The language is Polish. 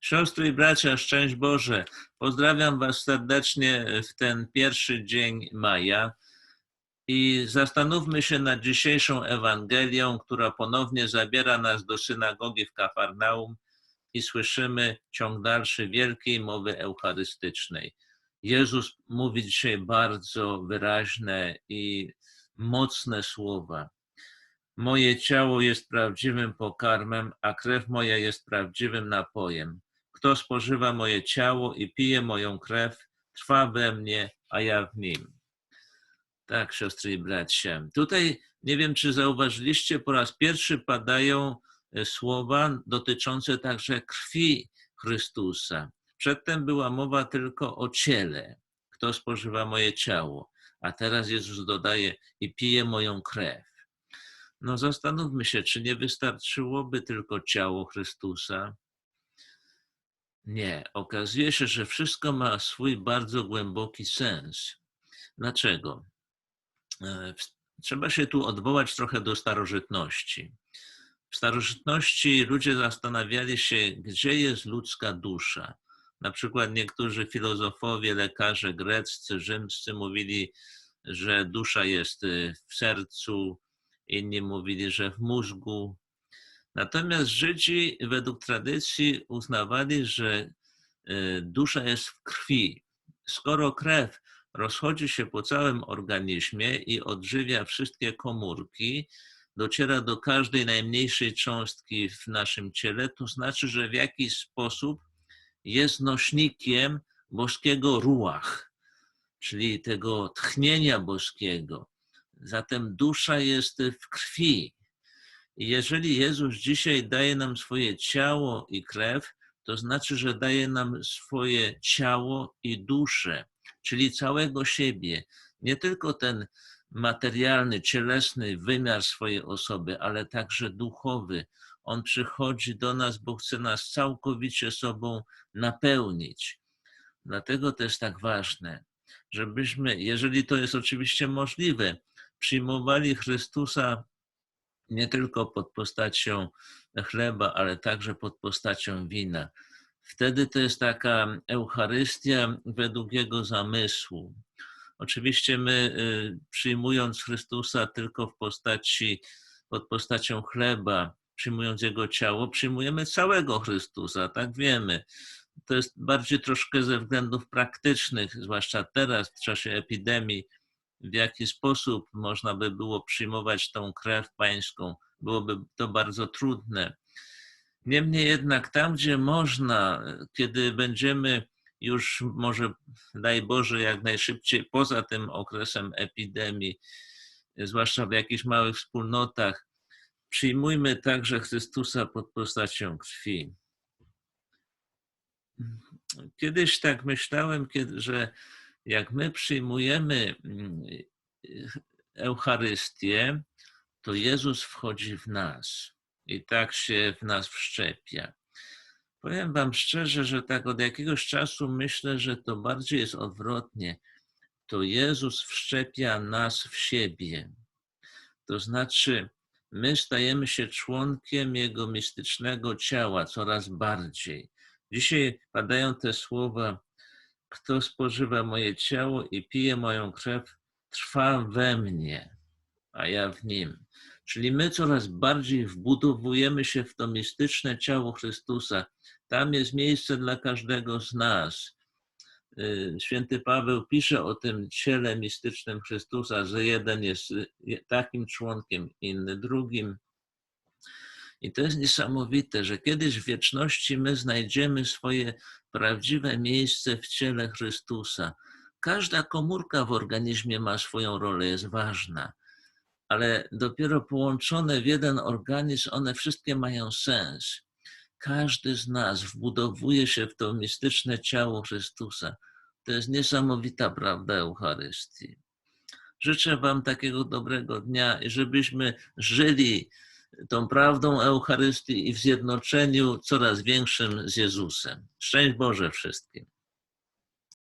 Siostry i bracia, szczęść Boże. Pozdrawiam Was serdecznie w ten pierwszy dzień maja i zastanówmy się nad dzisiejszą Ewangelią, która ponownie zabiera nas do synagogi w Kafarnaum i słyszymy ciąg dalszy wielkiej mowy eucharystycznej. Jezus mówi dzisiaj bardzo wyraźne i mocne słowa. Moje ciało jest prawdziwym pokarmem, a krew moja jest prawdziwym napojem. Kto spożywa moje ciało i pije moją krew, trwa we mnie, a ja w nim. Tak, siostry i bracia. Tutaj nie wiem, czy zauważyliście, po raz pierwszy padają e, słowa dotyczące także krwi Chrystusa. Przedtem była mowa tylko o ciele. Kto spożywa moje ciało? A teraz Jezus dodaje i pije moją krew. No zastanówmy się, czy nie wystarczyłoby tylko ciało Chrystusa, nie, okazuje się, że wszystko ma swój bardzo głęboki sens. Dlaczego? E, trzeba się tu odwołać trochę do starożytności. W starożytności ludzie zastanawiali się, gdzie jest ludzka dusza. Na przykład niektórzy filozofowie, lekarze greccy, rzymscy mówili, że dusza jest e, w sercu, inni mówili, że w mózgu, Natomiast Żydzi według tradycji uznawali, że e, dusza jest w krwi. Skoro krew rozchodzi się po całym organizmie i odżywia wszystkie komórki, dociera do każdej najmniejszej cząstki w naszym ciele, to znaczy, że w jakiś sposób jest nośnikiem boskiego ruach, czyli tego tchnienia boskiego. Zatem dusza jest w krwi. Jeżeli Jezus dzisiaj daje nam swoje ciało i krew, to znaczy, że daje nam swoje ciało i duszę, czyli całego siebie. Nie tylko ten materialny, cielesny wymiar swojej osoby, ale także duchowy. On przychodzi do nas, bo chce nas całkowicie sobą napełnić. Dlatego to jest tak ważne, żebyśmy, jeżeli to jest oczywiście możliwe, przyjmowali Chrystusa nie tylko pod postacią chleba, ale także pod postacią wina. Wtedy to jest taka Eucharystia według Jego zamysłu. Oczywiście my, y, przyjmując Chrystusa tylko w postaci, pod postacią chleba, przyjmując Jego ciało, przyjmujemy całego Chrystusa, tak wiemy. To jest bardziej troszkę ze względów praktycznych, zwłaszcza teraz w czasie epidemii, w jaki sposób można by było przyjmować tą krew pańską. Byłoby to bardzo trudne. Niemniej jednak tam, gdzie można, kiedy będziemy już może, daj Boże, jak najszybciej poza tym okresem epidemii, zwłaszcza w jakichś małych wspólnotach, przyjmujmy także Chrystusa pod postacią krwi. Kiedyś tak myślałem, że jak my przyjmujemy mm, Eucharystię, to Jezus wchodzi w nas i tak się w nas wszczepia. Powiem Wam szczerze, że tak od jakiegoś czasu myślę, że to bardziej jest odwrotnie. To Jezus wszczepia nas w siebie. To znaczy, my stajemy się członkiem Jego mistycznego ciała coraz bardziej. Dzisiaj padają te słowa kto spożywa moje ciało i pije moją krew, trwa we mnie, a ja w nim. Czyli my coraz bardziej wbudowujemy się w to mistyczne ciało Chrystusa. Tam jest miejsce dla każdego z nas. Y, święty Paweł pisze o tym ciele mistycznym Chrystusa, że jeden jest y, takim członkiem, inny drugim. I to jest niesamowite, że kiedyś w wieczności my znajdziemy swoje prawdziwe miejsce w ciele Chrystusa. Każda komórka w organizmie ma swoją rolę, jest ważna, ale dopiero połączone w jeden organizm, one wszystkie mają sens. Każdy z nas wbudowuje się w to mistyczne ciało Chrystusa. To jest niesamowita prawda Eucharystii. Życzę Wam takiego dobrego dnia i żebyśmy żyli tą prawdą Eucharystii i w zjednoczeniu coraz większym z Jezusem. Szczęść Boże wszystkim.